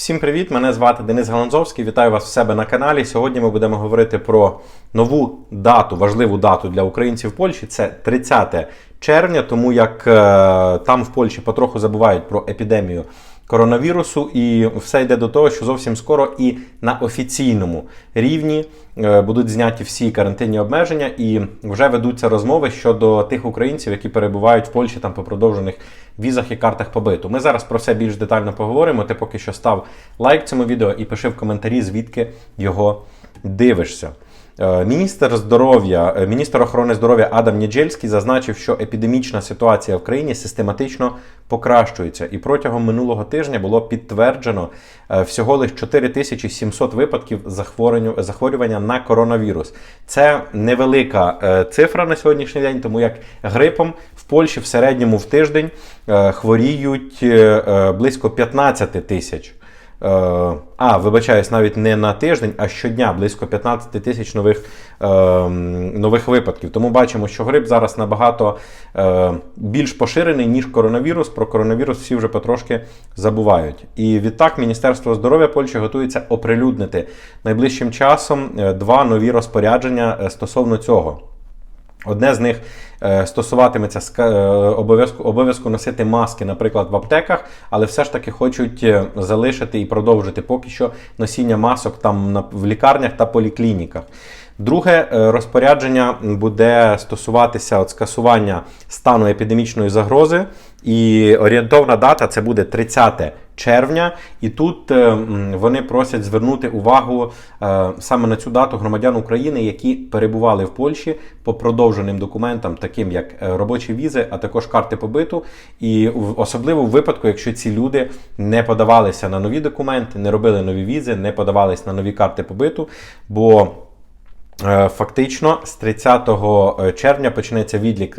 Всім привіт! Мене звати Денис Галанзовський. Вітаю вас в себе на каналі. Сьогодні ми будемо говорити про нову дату, важливу дату для українців в Польщі. Це 30 червня, тому як е, там в Польщі потроху забувають про епідемію коронавірусу, і все йде до того, що зовсім скоро і на офіційному рівні е, будуть зняті всі карантинні обмеження, і вже ведуться розмови щодо тих українців, які перебувають в Польщі там по продовжених візах і картах побиту. Ми зараз про все більш детально поговоримо. Ти поки що став лайк цьому відео і пиши в коментарі, звідки його дивишся. Е, Міністр здоров'я, е, міністр охорони здоров'я Адам Ніджельський зазначив, що епідемічна ситуація в країні систематично покращується, і протягом минулого тижня було підтверджено е, всього лише 4700 випадків захворювання, на коронавірус. Це невелика цифра на сьогоднішній день, тому як грипом в Польщі в середньому в тиждень хворіють близько 15 тисяч. Е, А, вибачаюсь, навіть не на тиждень, а щодня близько 15 тисяч нових, е, нових випадків. Тому бачимо, що грип зараз набагато е, більш поширений, ніж коронавірус. Про коронавірус всі вже потрошки забувають. І відтак Міністерство здоров'я Польщі готується оприлюднити найближчим часом е, два нові розпорядження е, стосовно цього. Одне з них е, стосуватиметься е, обов'язку, обов'язку носити маски, наприклад, в аптеках, але все ж таки хочуть е, залишити і продовжити поки що носіння масок там в лікарнях та поліклініках. Друге розпорядження буде стосуватися от скасування стану епідемічної загрози, і орієнтовна дата це буде 30 червня. І тут е, вони просять звернути увагу е, саме на цю дату громадян України, які перебували в Польщі по продовженим документам, таким як е, робочі візи, а також карти побиту. І особливо в випадку, якщо ці люди не подавалися на нові документи, не робили нові візи, не подавались на нові карти побиту. бо Фактично, з 30 червня почнеться відлік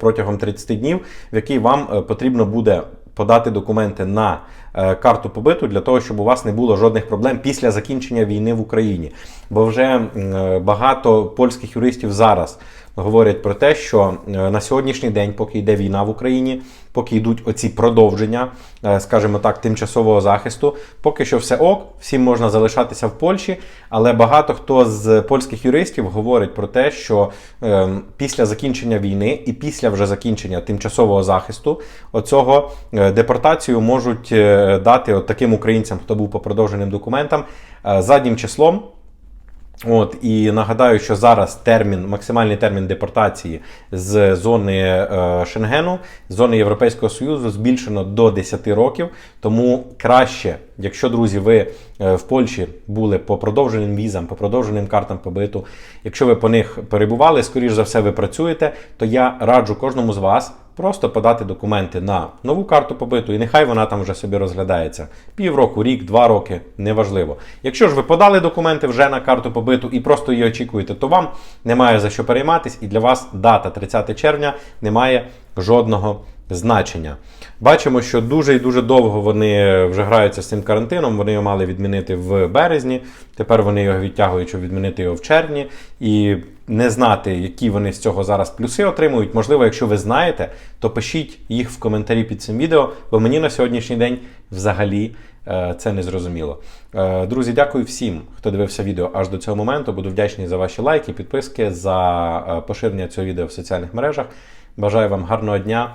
протягом 30 днів, в який вам потрібно буде подати документи на е, карту побиту для того, щоб у вас не було жодних проблем після закінчення війни в Україні. Бо вже е, багато польських юристів зараз говорять про те, що е, на сьогоднішній день, поки йде війна в Україні, поки йдуть оці продовження, е, скажімо так, тимчасового захисту, поки що все ок, всім можна залишатися в Польщі, але багато хто з польських юристів говорить про те, що е, після закінчення війни і після вже закінчення тимчасового захисту оцього депортацію можуть дати от таким українцям, хто був по продовженим документам, заднім числом. От і нагадаю, що зараз термін, максимальний термін депортації з зони е, Шенгену, з зони Європейського Союзу збільшено до 10 років. Тому краще, якщо друзі, ви е, в Польщі були по продовженим візам, по продовженим картам побиту, якщо ви по них перебували, скоріш за все, ви працюєте, то я раджу кожному з вас. Просто подати документи на нову карту побиту, і нехай вона там вже собі розглядається. Півроку, рік, два роки, неважливо. Якщо ж ви подали документи вже на карту побиту і просто її очікуєте, то вам немає за що перейматись, і для вас дата 30 червня немає жодного значення. Бачимо, що дуже і дуже довго вони вже граються з цим карантином. Вони його мали відмінити в березні. Тепер вони його відтягують, щоб відмінити його в червні. І не знати, які вони з цього зараз плюси отримують. Можливо, якщо ви знаєте, то пишіть їх в коментарі під цим відео, бо мені на сьогоднішній день взагалі е, це не зрозуміло. Е, Друзі, дякую всім, хто дивився відео аж до цього моменту. Буду вдячний за ваші лайки, підписки, за е, поширення цього відео в соціальних мережах. Бажаю вам гарного дня